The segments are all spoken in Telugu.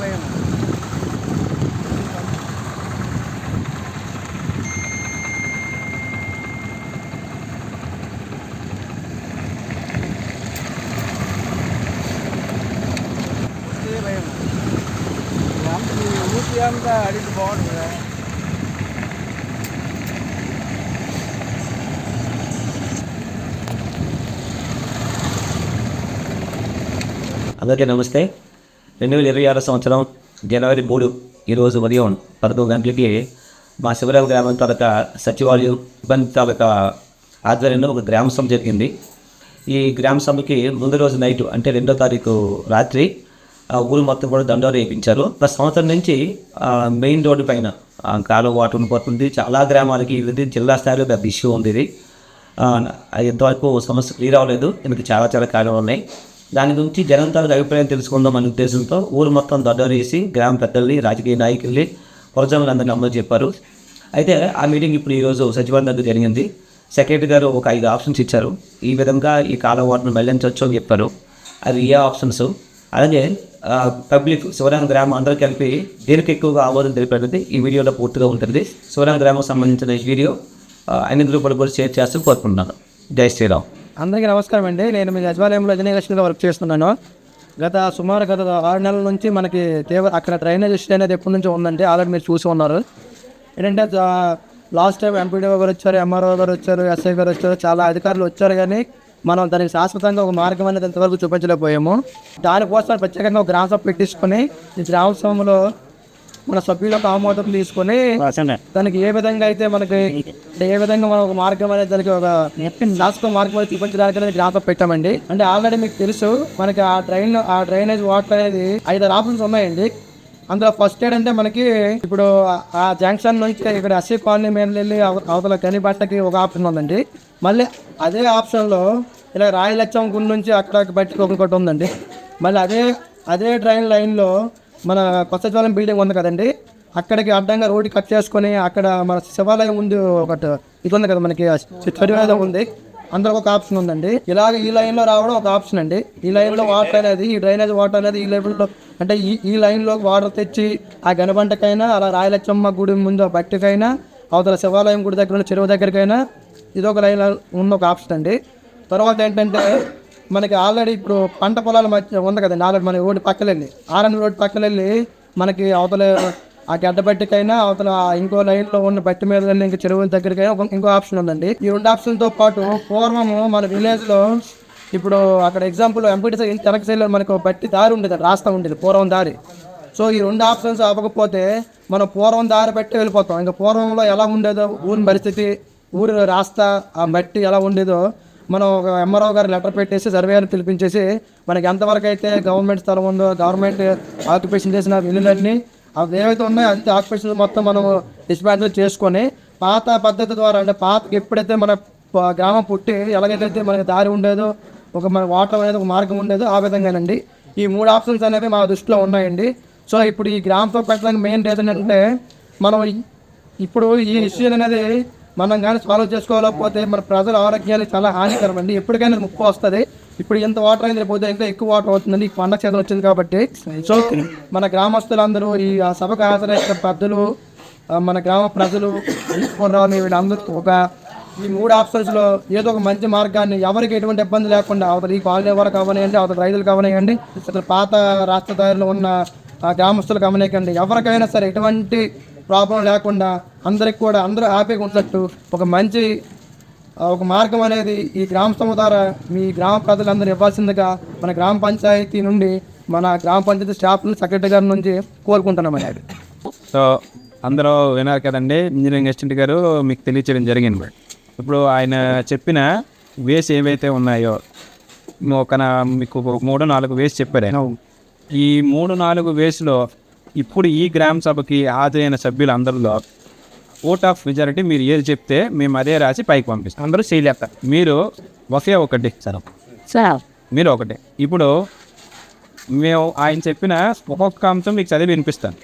భయం వస్తే భయం అంత ఊపి అంతా అడిగి బాగుంటుంది కదా అందరికీ నమస్తే రెండు వేల ఇరవై ఆరు సంవత్సరం జనవరి మూడు ఈరోజు ఉదయం పదకొండు గంటలకి మా శివరావు గ్రామం తాలూకా సచివాలయం ఇబ్బంది తాలూకా ఆధ్వర్యంలో ఒక గ్రామ సభ జరిగింది. ఈ గ్రామ సభకి ముందు రోజు నైట్ అంటే రెండో తారీఖు రాత్రి ఆ ఊరు మొత్తం కూడా దండోరు వేయించారు ఒక సంవత్సరం నుంచి మెయిన్ రోడ్డు పైన కాలువ వాటర్ ఉండిపోతుంది. చాలా గ్రామాలకి ఇది జిల్లా స్థాయిలో పెద్ద ఇష్యూ ఉంది ఇది. ఎంతవరకు సమస్య క్లియర్ అవ్వలేదు. ఇందుకు చాలా చాలా కాలం ఉన్నాయి. దాని గురించి జనం తాలూకు అభిప్రాయం తెలుసుకుందాం అనే ఉద్దేశంతో ఊరు మొత్తం దొడ్డలు వేసి గ్రామ పెద్దల్ని రాజకీయ నాయకుల్ని ప్రజలందరినీ అమలు చెప్పారు అయితే ఆ మీటింగ్ ఇప్పుడు ఈరోజు సచివాలయం దగ్గర జరిగింది. సెక్రటరీ గారు ఒక ఐదు ఆప్షన్స్ ఇచ్చారు. ఈ విధంగా ఈ కాలం వాటిని మళ్ళించవచ్చు అని చెప్పారు. అది ఏ ఆప్షన్స్? అలాగే పబ్లిక్ శివరామ గ్రామం అందరూ కలిపి దేనికి ఎక్కువగా ఆమోదం తెలిపేది ఈ వీడియోలో పూర్తిగా ఉంటుంది. శివరామ గ్రామం సంబంధించిన ఈ వీడియో అన్ని గ్రూపులు కూడా షేర్ చేస్తూ కోరుకుంటున్నాను. జై శ్రీరామ్. అందరికీ నమస్కారం అండి. నేను మీ సచివాలయంలో అజనీకృష్ణగా వర్క్ చేస్తున్నాను. గత సుమారు గత ఆరు నెలల నుంచి మనకి తీవ్ర అక్కడ డ్రైనేజ్ ఇష్యూ అనేది ఎప్పటి నుంచో ఉందండి ఆల్రెడీ మీరు చూసి ఉన్నారు. ఏంటంటే లాస్ట్ టైం ఎంపీడీఓ గారు వచ్చారు ఎంఆర్ఓ గారు వచ్చారు ఎస్ఐ గారు వచ్చారు చాలా అధికారులు వచ్చారు కానీ మనం దానికి శాశ్వతంగా ఒక మార్గం అనేది ఇంతవరకు చూపించలేకపోయాము. దానికోసం ప్రత్యేకంగా ఒక గ్రామ సభ పెట్టించుకొని ఈ గ్రామ సభలో మన సభ్యులకు ఆమోదం తీసుకొని దానికి ఏ విధంగా అయితే మనకి ఏ విధంగా మనం ఒక మార్గం అనేది దానికి ఒక శాశ్వత మార్గం అనేది చూపించడానికి అనేది జ్ఞాపకం పెట్టామండి. అంటే ఆల్రెడీ మీకు తెలుసు మనకి ఆ డ్రైన్ ఆ డ్రైనేజ్ వాటర్ అనేది ఐదారు ఆప్షన్స్ ఉన్నాయండి. అందులో ఫస్ట్ ఎయిడ్ అంటే మనకి ఇప్పుడు ఆ జంక్షన్ నుంచి ఇక్కడ ఎస్సీ కాలనీ మీద వెళ్ళి అవ- అవతల కనిబట్టకి ఒక ఆప్షన్ ఉందండి. మళ్ళీ అదే ఆప్షన్లో ఇలా రాయలచ్చం గుడి నుంచి అక్కడ బయటకు ఒకటి ఉందండి. మళ్ళీ అదే అదే ట్రైన్ లైన్లో మన కొత్త జ్వాలం బిల్డింగ్ ఉంది కదండి. అక్కడికి అడ్డంగా రోడ్డు కట్ చేసుకొని అక్కడ మన శివాలయం ఉంది ఒకటి ఇది ఉంది కదా మనకి చదివేదం ఉంది. అందులో ఒక ఆప్షన్ ఉందండి. ఇలాగ ఈ లైన్లో రావడం ఒక ఆప్షన్ అండి. ఈ లైన్లో వాటర్ అనేది ఈ డ్రైనేజ్ వాటర్ అనేది ఈ లైన్లో అంటే ఈ ఈ లైన్లో వాటర్ తెచ్చి ఆ గనబంటకైనా అలా రాయలచ్చమ్మ గుడి ముందు బట్టికైనా అవతల శివాలయం గుడి దగ్గర ఉన్న చెరువు దగ్గరికైనా ఇది ఒక లైన్ ఉన్న ఒక ఆప్షన్ అండి. తర్వాత ఏంటంటే మనకి ఆల్రెడీ ఇప్పుడు పంట పొలాల మధ్య ఉంది కదండి ఆల్రెడీ మన రోడ్డు పక్కన వెళ్ళి ఆర్ఎన్ రోడ్డు పక్కన వెళ్ళి మనకి అవతల ఆ గడ్డ బట్టికైనా అవతల ఇంకో లైన్లో ఉన్న బట్టి మీద ఇంకా చెరువుల దగ్గరికైనా ఇంకో ఆప్షన్ ఉందండి. ఈ రెండు ఆప్షన్తో పాటు పూర్వము మన విలేజ్లో ఇప్పుడు అక్కడ ఎగ్జాంపుల్ ఎంపీటీ వెనక సైడ్లో మనకు బట్టి దారి ఉండేది రాస్తా ఉండేది పూర్వం దారి. సో ఈ రెండు ఆప్షన్స్ అవ్వకపోతే మనం పూర్వం దారి బట్టి వెళ్ళిపోతాం. ఇంకా పూర్వంలో ఎలా ఉండేదో ఊరి పరిస్థితి ఊరి రాస్తా ఆ మట్టి ఎలా ఉండేదో మనం ఒక ఎంఆర్ఓ గారు లెటర్ పెట్టేసి సర్వేయర్ పిలిపించేసి మనకి ఎంతవరకు అయితే గవర్నమెంట్ స్థలం ఉందో గవర్నమెంట్ ఆక్యుపేషన్ చేసిన ఇల్లులన్నీ అవి ఏవైతే ఉన్నాయో అంత ఆక్యుపేషన్ మొత్తం మనం డిస్మాంటిల్ చేసుకొని పాత పద్ధతి ద్వారా అంటే పాత ఎప్పుడైతే మన గ్రామం పుట్టి ఎలాగైతే మనకి దారి ఉండేదో ఒక మన వాటర్ అనేది ఒక మార్గం ఉండేదో ఆ విధంగానండి. ఈ మూడు ఆప్షన్స్ అనేవి మా దృష్టిలో ఉన్నాయండి. సో ఇప్పుడు ఈ గ్రామంతో పెట్టడానికి మెయిన్ రీజన్ ఏంటంటే మనం ఇప్పుడు ఈ ఇష్యూ అనేది మనం కానీ సాల్వ్ చేసుకోలేకపోతే మన ప్రజల ఆరోగ్యాలు చాలా హానికరం అండి. ఎప్పటికైనా ముప్పు వస్తుంది. ఇప్పుడు ఎంత వాటర్ అయింది పోతే ఇంకా ఎక్కువ వాటర్ అవుతుందండి. ఈ పండగ చేతులు వచ్చింది కాబట్టి. సో మన గ్రామస్తులందరూ ఈ ఆ సభకు హాజరైన పెద్దలు మన గ్రామ ప్రజలు తీసుకురాని వీళ్ళందరూ ఒక ఈ మూడు ఆప్షన్స్లో ఏదో ఒక మంచి మార్గాన్ని ఎవరికి ఎటువంటి ఇబ్బంది లేకుండా అవతల ఈ కాలనీ వరకు అవనియండి అవతల రైతులు కావనియండి అసలు పాత రాష్ట్ర దారిలో ఉన్న గ్రామస్తులు గమనికండి ఎవరికైనా సరే ఎటువంటి ప్రాబ్లం లేకుండా అందరికి కూడా అందరూ హ్యాపీగా ఉన్నట్టు ఒక మంచి ఒక మార్గం అనేది ఈ గ్రామ సభ ద్వారా మీ గ్రామ ప్రజలందరూ ఇవ్వాల్సిందిగా మన గ్రామ పంచాయతీ నుండి మన గ్రామ పంచాయతీ స్టాఫ్ సెక్రటరీ గారి నుంచి కోరుకుంటున్నాం అనేది. సో అందరూ విన్నారు కదండి ఇంజనీరింగ్ అసిస్టెంట్ గారు మీకు తెలియచేయడం జరిగింది ఇప్పుడు ఆయన చెప్పిన వేస్ ఏవైతే ఉన్నాయో ఒక నా- మీకు మూడు నాలుగు వేస్ చెప్పారు ఈ మూడు నాలుగు వేస్లో ఇప్పుడు ఈ గ్రామ సభకి హాజరైన సభ్యులు అందరిలో ఓట్ ఆఫ్ మెజారిటీ మీరు ఏది చెప్తే మేము అదే రాసి పైకి పంపిస్తాం. అందరూ చేయలేస్తారు. మీరు ఒకే ఒకటి సరే. సార్. మీరు ఒకటే. ఇప్పుడు మేము ఆయన చెప్పిన ఒక్కొక్క అంశం మీకు చదివి వినిపిస్తాను.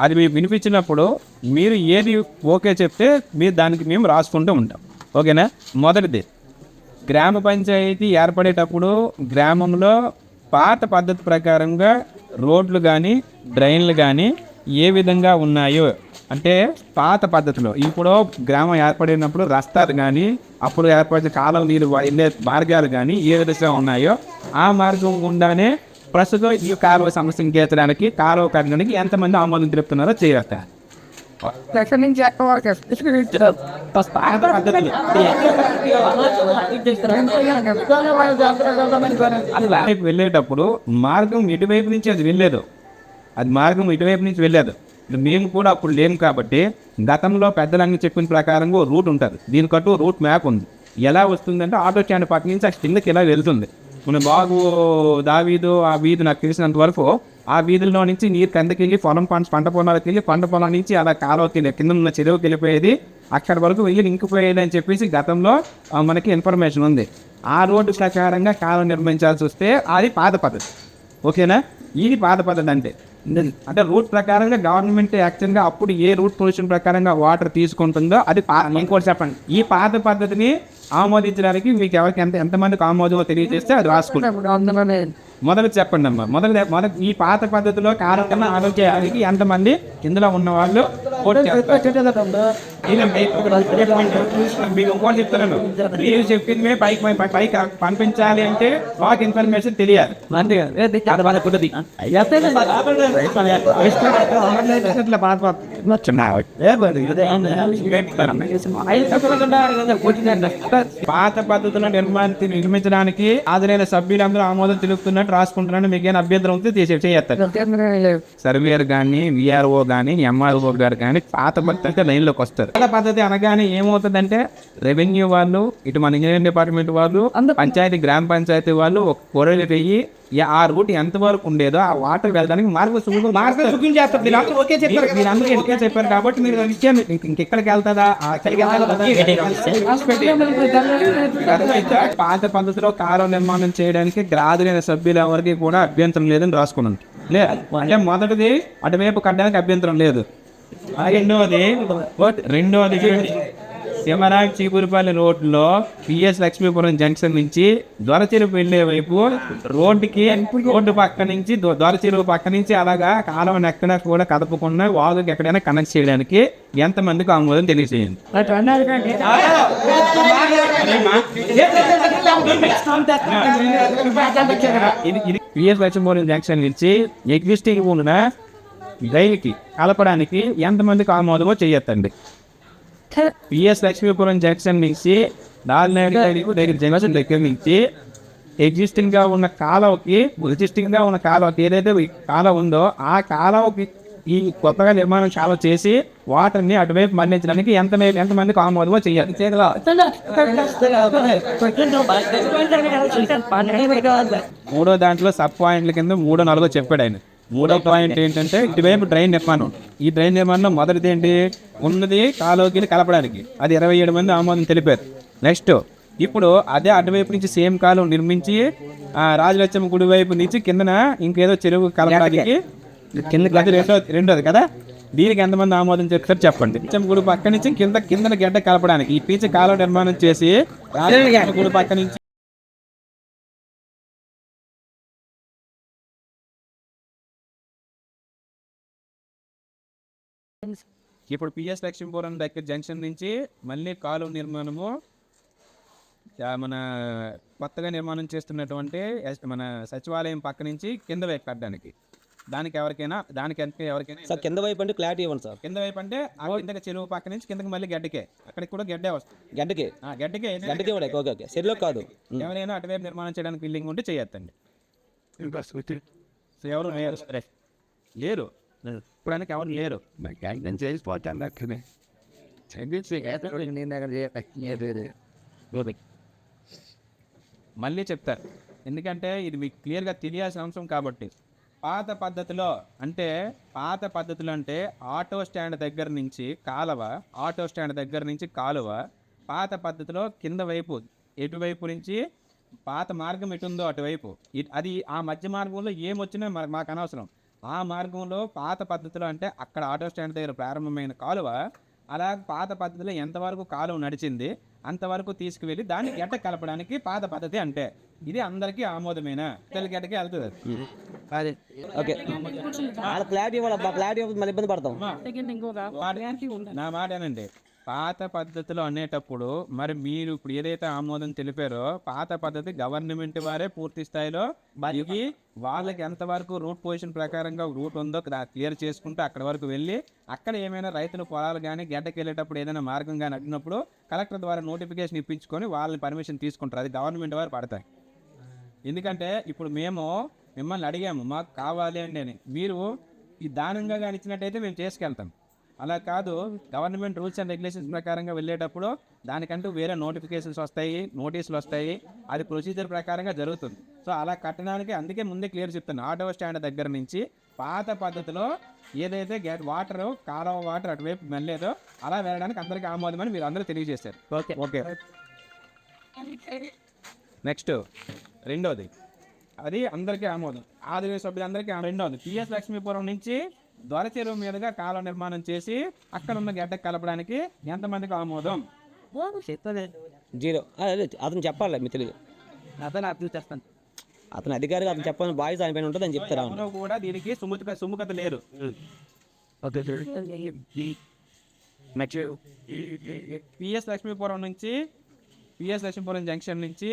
అది మీకు వినిపించినప్పుడు మీరు ఏది ఓకే చెప్తే మీరు దానికి మేము రాసుకుంటూ ఉంటాం. ఓకేనా? మొదటిది. గ్రామ పంచాయతీ ఏర్పడేటప్పుడు గ్రామంలో పాత పద్ధతి ప్రకారంగా రోడ్లు కానీ డ్రైన్లు కానీ ఏ విధంగా ఉన్నాయో అంటే పాత పద్ధతిలో ఇప్పుడు గ్రామం ఏర్పడినప్పుడు రస్తాలు కానీ అప్పుడు ఏర్పడిన కాలం నీరు వెళ్ళే మార్గాలు కానీ ఏ విధంగా ఉన్నాయో ఆ మార్గం గుండానే ప్రస్తుతం ఈ కాలువ సమస్యను తీర్చడానికి కాలువ కట్టడానికి ఎంతమంది ఆమోదం తెలుపుతున్నారో చేయవచ్చు వెళ్ళేటప్పుడు మార్గం ఇటువైపు నుంచి అది వెళ్ళలేదు అది మార్గం ఇటువైపు నుంచి వెళ్ళలేదు మేము కూడా అప్పుడు లేము కాబట్టి గతంలో పెద్దలన్నీ చెప్పిన ప్రకారంగా రూట్ ఉంటుంది. దీనికట్టు రూట్ మ్యాప్ ఉంది. ఎలా వస్తుందంటే ఆటో స్టాండ్ పక్క నుంచి ఆ కిందకి ఇలా వెళ్తుంది. మన బాబు దావీదు ఆ వీధి నాకు తెలిసినంత వరకు ఆ వీధుల్లో నుంచి నీరు కిందకి వెళ్ళి పొలం పంట పంట పొలాలకు వెళ్ళి పంట పొలం నుంచి అలా కాలువకి కింద ఉన్న చెరువుకి వెళ్ళిపోయేది. అక్కడ వరకు వెళ్ళి ఇంకిపోయేది అని చెప్పేసి గతంలో మనకి ఇన్ఫర్మేషన్ ఉంది. ఆ రోడ్డు ప్రకారంగా కాలువ నిర్మించాల్సి వస్తే అది పాత పద్ధతి. ఓకేనా? ఇది పాత పద్ధతి అంటే అంటే రూట్ ప్రకారంగా గవర్నమెంట్ యాక్చువల్గా అప్పుడు ఏ రూట్ పొజిషన్ ప్రకారంగా వాటర్ తీసుకుంటుందో అది పా ఇంకోటి చెప్పండి ఈ పాత పద్ధతిని ఆమోదించడానికి మీకు ఎవరికి ఎంత ఎంతమందికి ఆమోదమో తెలియజేస్తే అది రాసుకుంటాం. మొదలు చెప్పండి అమ్మా మొదలు మొదలు ఈ పాత పద్ధతిలో కారణం ఆరోగ్యానికి ఎంతమంది ఇందులో ఉన్న వాళ్ళు ఓటు చేస్తారు. ఇది మీ- మీకు ఇంకోటి చెప్తున్నాను మీరు చెప్పింది పైకి పైకి పంపించాలి అంటే మాకు ఇన్ఫర్మేషన్ తెలియాలి పాత పద్ధ- పాత పద్ధతుల నిర్మాణ నిర్మించడానికి హాజరైన సభ్యులందరూ ఆమోదం తెలుపుతున్నట్టు రాసుకుంటున్నాను మీకు ఏమైనా అభ్యంతరం ఉంటే తీసే చేయత్తారు సర్వేయర్ కానీ విఆర్ఓ కానీ ఎంఆర్ఓ గారు కానీ పాత పద్ధతి అంటే లైన్లోకి వస్తారు పాత పద్ధతి అనగానే ఏమవుతుందంటే రెవెన్యూ వాళ్ళు ఇటు మన ఇంజనీరింగ్ డిపార్ట్మెంట్ వాళ్ళు పంచాయతీ గ్రామ పంచాయతీ వాళ్ళు ఒక కొరలు పెయ్యి ఆ రూట్ ఎంత వరకు ఉండేదో ఆ వాటర్ వెళ్ళడానికి మార్గం మార్గం ఒకే చెప్పారు కాబట్టి మీరు ఇచ్చాను ఇంకెక్కడికి వెళ్తుందా? పాత పద్ధతిలో కాలువ నిర్మాణం చేయడానికి గ్రాదులైన సభ్యులు ఎవరికి కూడా అభ్యంతరం లేదని రాసుకున్నాను. లే అంటే మొదటిది అటువైపు కట్టడానికి అభ్యంతరం లేదు. రెండవది రెండవది శివరాజ్ చీపురుపల్లి రోడ్లో పిఎస్ లక్ష్మీపురం జంక్షన్ నుంచి దొరచెరువు వెళ్ళే వైపు రోడ్డుకి రోడ్డు పక్క నుంచి దొరచెరువు పక్క నుంచి అలాగా కాలువను ఎక్కడ కూడా కదపకుండా వాగుకి ఎక్కడైనా కనెక్ట్ చేయడానికి ఎంతమందికి ఆమోదం తెలియజేయండి. ఇది పిఎస్ లక్ష్మీపురం జంక్షన్ నుంచి ఎగ్జిస్టింగ్ ఉన్న రైలుకి కలపడానికి ఎంతమందికి ఆమోదమో చేయొద్దండి. పిఎస్ లక్ష్మీపురం జంక్షన్ నుంచి నాలుగు దగ్గర జంక్షన్ దగ్గర నుంచి ఎగ్జిస్టింగ్గా ఉన్న కాలువకి ఎగ్జిస్టింగ్గా ఉన్న కాలువకి ఏదైతే కాలువ ఉందో ఆ కాలువకి ఈ కొత్తగా నిర్మాణం కాలువ చేసి వాటర్ని అటువైపు మళ్ళించడానికి ఎంత ఎంతమందికి ఆమోదమో చేయాలి. మూడో దాంట్లో సబ్ పాయింట్ల కింద మూడో నాలుగో చెప్పాడు ఆయన. మూడో పాయింట్ ఏంటంటే ఇటువైపు డ్రైన్ నిర్మాణం. ఈ డ్రైన్ నిర్మాణంలో మొదటిది ఏంటి? ఉన్నది కాలువకి కలపడానికి. అది ఇరవై ఏడు మంది ఆమోదం తెలిపారు. నెక్స్ట్ ఇప్పుడు అదే అటువైపు నుంచి సేమ్ కాలువ నిర్మించి ఆ రాజలక్ష్మి గుడి వైపు నుంచి కిందన ఇంకేదో చెరువు కలపడానికి కింద రెండోది రెండోది కదా? దీనికి ఎంతమంది ఆమోదం చెప్తారు చెప్పండి. గుడి పక్క నుంచి కింద కిందన గడ్డ కలపడానికి ఈ పీచ కాలువ నిర్మాణం చేసి గుడి పక్క నుంచి ఇప్పుడు పిఎస్ లక్ష్మీపురం దగ్గర జంక్షన్ నుంచి మళ్ళీ కాలువ నిర్మాణము మన కొత్తగా నిర్మాణం చేస్తున్నటువంటి మన సచివాలయం పక్క నుంచి కింద వైపు కట్టడానికి. దానికి ఎవరికైనా దానికి ఎంత ఎవరికైనా సార్ కింద వైపు అంటే క్లారిటీ ఇవ్వండి సార్. కింద వైపు అంటే ఆ కిందకి చెరువు పక్క నుంచి కిందకి మళ్ళీ గడ్డకే. అక్కడికి కూడా గడ్డే వస్తుంది. గడ్డకే? గంటకి ఇవ్వండి ఓకే ఓకే. సెల్లో కాదు. ఎవరైనా అటువైపు నిర్మాణం చేయడానికి బిల్డింగ్ ఉంటే చేయొద్దండి. సో ఎవరు లేరు. లేరు ఇప్పుడు ఎవరు లేరు. మళ్ళీ చెప్తారు. ఎందుకంటే ఇది మీకు క్లియర్గా తెలియాల్సిన అంశం కాబట్టి. పాత పద్ధతిలో అంటే పాత పద్ధతిలో అంటే ఆటో స్టాండ్ దగ్గర నుంచి కాలువ ఆటో స్టాండ్ దగ్గర నుంచి కాలువ పాత పద్ధతిలో కింద వైపు ఎటువైపు నుంచి పాత మార్గం ఎటుందో అటువైపు. అది ఆ మధ్య మార్గంలో ఏమొచ్చినా మాకు అనవసరం. ఆ మార్గంలో పాత పద్ధతిలో అంటే అక్కడ ఆటో స్టాండ్ దగ్గర ప్రారంభమైన కాలువ అలా పాత పద్ధతిలో ఎంతవరకు కాలువ నడిచింది అంతవరకు తీసుకువెళ్ళి దాన్ని గడ్డ కలపడానికి పాత పద్ధతి అంటే. ఇది అందరికీ ఆమోదమైన? తెల్ల గడ్డకి వెళ్తుంది. అది. ఓకే. క్లారిటీ ఇవ్వాలి క్లారిటీ మళ్ళీ ఇబ్బంది పడతాం. నా మాటేనండి. పాత పద్ధతిలో అనేటప్పుడు మరి మీరు ఇప్పుడు ఏదైతే ఆమోదం తెలిపారో పాత పద్ధతి గవర్నమెంట్ వారే పూర్తి స్థాయిలో ఇది వాళ్ళకి ఎంతవరకు రూట్ పొజిషన్ ప్రకారంగా రూట్ ఉందో క్లియర్ చేసుకుంటూ అక్కడ వరకు వెళ్ళి అక్కడ ఏమైనా రైతుల పొలాలు కానీ గడ్డకి వెళ్ళేటప్పుడు ఏదైనా మార్గం కానీ అడిగినప్పుడు కలెక్టర్ ద్వారా నోటిఫికేషన్ ఇప్పించుకొని వాళ్ళని పర్మిషన్ తీసుకుంటారు. అది గవర్నమెంట్ వారు పడతాయి. ఎందుకంటే ఇప్పుడు మేము మిమ్మల్ని అడిగాము మాకు కావాలి అండి అని. మీరు ఈ దానంగా కానీ ఇచ్చినట్టయితే మేము చేసుకెళ్తాం. అలా కాదు. గవర్నమెంట్ రూల్స్ అండ్ రెగ్యులేషన్స్ ప్రకారంగా వెళ్ళేటప్పుడు దానికంటూ వేరే నోటిఫికేషన్స్ వస్తాయి నోటీసులు వస్తాయి. అది ప్రొసీజర్ ప్రకారంగా జరుగుతుంది. సో అలా కట్టడానికి అందుకే ముందే క్లియర్ చెప్తాను ఆటో స్టాండ్ దగ్గర నుంచి పాత పద్ధతిలో ఏదైతే గేట్ వాటర్ కాలువ వాటర్ అటువైపు వెళ్ళలేదో అలా వెళ్ళడానికి అందరికీ ఆమోదమని మీరు అందరూ తెలియజేశారు. ఓకే. ఓకే. నెక్స్ట్ రెండోది. అది అందరికీ ఆమోదం. ఆదివాసీ సభ్యులందరికీ రెండోది పిఎస్ లక్ష్మీపురం నుంచి దొర చెరువు మీదుగా కాలువ నిర్మాణం చేసి అక్కడ ఉన్న గడ్డ కలపడానికి ఎంతమందికి ఆమోదం? జీరో. అదే అతను చెప్పాలి తెలియదు అతను అర్థం చేస్తాను. అతను అధికారిగా అతను చెప్పాలని బాయ్స్ ఆయన పైన ఉంటుంది అని చెప్తారా కూడా దీనికి సుముఖ సుముఖత లేరు నెక్స్ట్. పిఎస్ లక్ష్మీపురం నుంచి పిఎస్ లక్ష్మీపురం జంక్షన్ నుంచి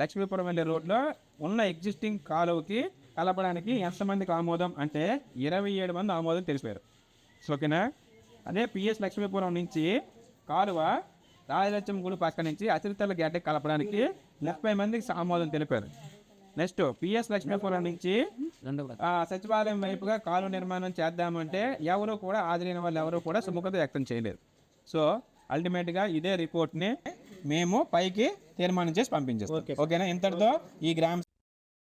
లక్ష్మీపురం వెళ్ళే రోడ్లో ఉన్న ఎగ్జిస్టింగ్ కాలువకి కలపడానికి ఎంతమందికి ఆమోదం అంటే ఇరవై ఏడు మంది ఆమోదం తెలిపారు సో ఓకేనా అదే పిఎస్ లక్ష్మీపురం నుంచి కాలువ రాజలక్ష్మి గుడి పక్క నుంచి అతిథుల గడ్డకి కలపడానికి ముప్పై మందికి ఆమోదం తెలిపారు. నెక్స్ట్ పిఎస్ లక్ష్మీపురం నుంచి ఆ, సచివాలయం వైపుగా కాలువ నిర్మాణం చేద్దామంటే ఎవరు కూడా హాజరైన వాళ్ళు ఎవరు కూడా సుముఖత వ్యక్తం చేయలేదు. సో అల్టిమేట్గా ఇదే రిపోర్ట్ని మేము పైకి తీర్మానం చేసి పంపించేస్తాం. ఓకేనా? ఇంతటితో ఈ గ్రామ